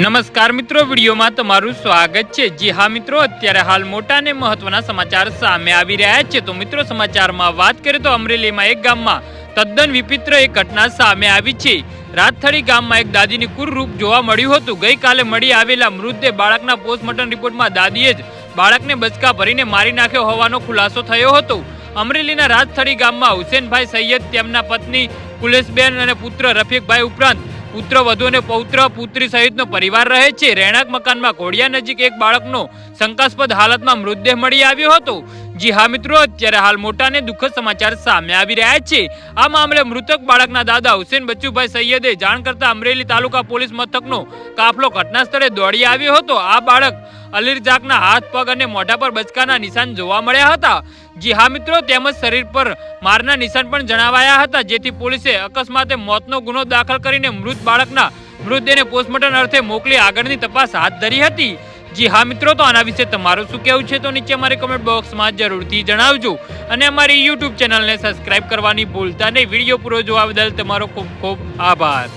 નમસ્કાર મિત્રો, વિડીયોમાં તમારું સ્વાગત છે. જી હા મિત્રો, અત્યારે હાલ મોટા અને મહત્વના સમાચાર સામે આવી રહ્યા છે. તો મિત્રો, સમાચારમાં વાત કરીએ તો અમરેલીમાં એક ગામમાં તદ્દન વિચિત્ર એક ઘટના સામે આવી છે. રાતથળી ગામમાં એક દાદીની કુર રૂપ જોવા મળ્યું હતું. ગઈકાલે મળી આવેલા મૃતદેહ બાળકના પોસ્ટમોર્ટમ રિપોર્ટમાં દાદીએ જ બાળકને બચકા ભરીને મારી નાખ્યો હોવાનો ખુલાસો થયો હતો. અમરેલીના રાજથળી ગામમાં હુસેનભાઈ સૈયદ, તેમના પત્ની કુલેશબેન અને પુત્ર રફીકભાઈ ઉપરાંત પુત્ર વધુ અને પૌત્ર પુત્રી સહિતનો પરિવાર રહે છે. રહેણાંક મકાનમાં ઘોડિયા નજીક એક બાળકનો શંકાસ્પદ હાલતમાં મૃતદેહ મળી આવ્યો હતો. જી હા મિત્રો, અત્યારે હાલ મોટા અને દુઃખદ સમાચાર સામે આવી રહ્યા છે. આ મામલે મૃતક બાળકના દાદા હુસેન બચ્ચુભાઈ સૈયદે જાણ કરતા અમરેલી તાલુકા પોલીસ મથકનો કાફલો ઘટના સ્થળે દોડી આવ્યો હતો. આ બાળક અલીરજાકના હાથ, પગ અને મોઢા પર બચકાના નિશાન જોવા મળ્યા હતા. જી હા મિત્રો, તેમજ શરીર પર મારના નિશાન પણ જણાવાયા હતા, જેથી પોલીસે અકસ્માતે મોતનો ગુનો દાખલ કરીને મૃત બાળકના મૃતદેહને પોસ્ટમોર્ટમ અર્થે મોકલી આગળની તપાસ હાથ ધરી હતી. જી હા મિત્રો, તો આના વિશે તમારું શું કહેવું છે તો નીચે અમારે કમેન્ટ બોક્સમાં જરૂરથી જણાવજો. અને અમારી યુટ્યુબ ચેનલને સબસ્ક્રાઇબ કરવાની ભૂલતા નહીં. વીડિયો પૂરો જોવા બદલ તમારો ખૂબ ખૂબ આભાર.